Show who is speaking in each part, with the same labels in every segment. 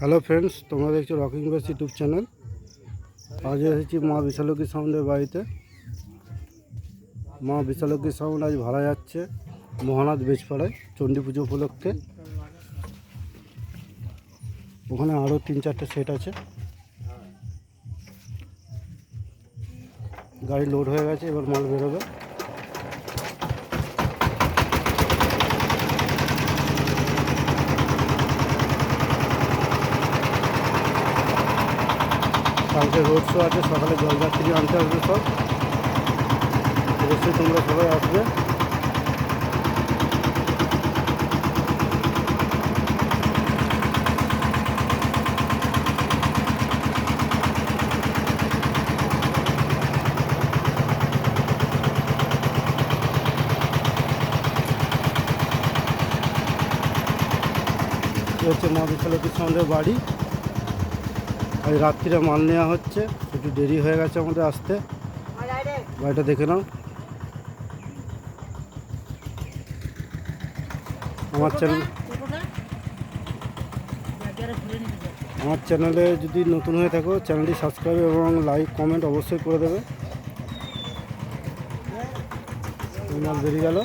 Speaker 1: Hello friends, তোমরা দেখছ rocking base YouTube channel. আজ এসেছি মা বিশালক্ষী সাউন্ডের বাড়িতে। মা বিশালক্ষী সাউন্ড আজ ভাড়া যাচ্ছে মহানাথ বেজপাড়ায় চণ্ডী পুজো উপলক্ষে। ওখানে আরও তিন চারটে সেট আছে। গাড়ি লোড হয়ে গেছে, এবার মাল বেরোবে। কালকে রোড শো আছে, সকালে জলযাত্রী আনতে আসবে সব। অবশ্যই তোমরা সবাই আসবে। হচ্ছে মা বিশালতী বাড়ি। আজ রাত্রিরে মাল নেওয়া হচ্ছে একটু দেরি হয়ে গেছে আমাদের আসতে। বাড়িটা দেখে নাও। আমার চ্যানেল আমার চ্যানেলে যদি নতুন হয়ে থাকো চ্যানেলটি সাবস্ক্রাইব এবং লাইক কমেন্ট অবশ্যই করে দেবে। মাল বেরিয়ে গেল।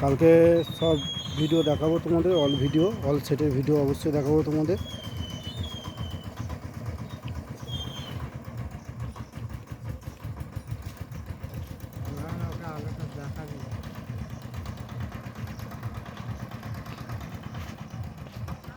Speaker 1: কালকে সব ভিডিও দেখাবো তোমাদের অল ভিডিও অল সেটের ভিডিও অবশ্যই দেখাবো তোমাদের।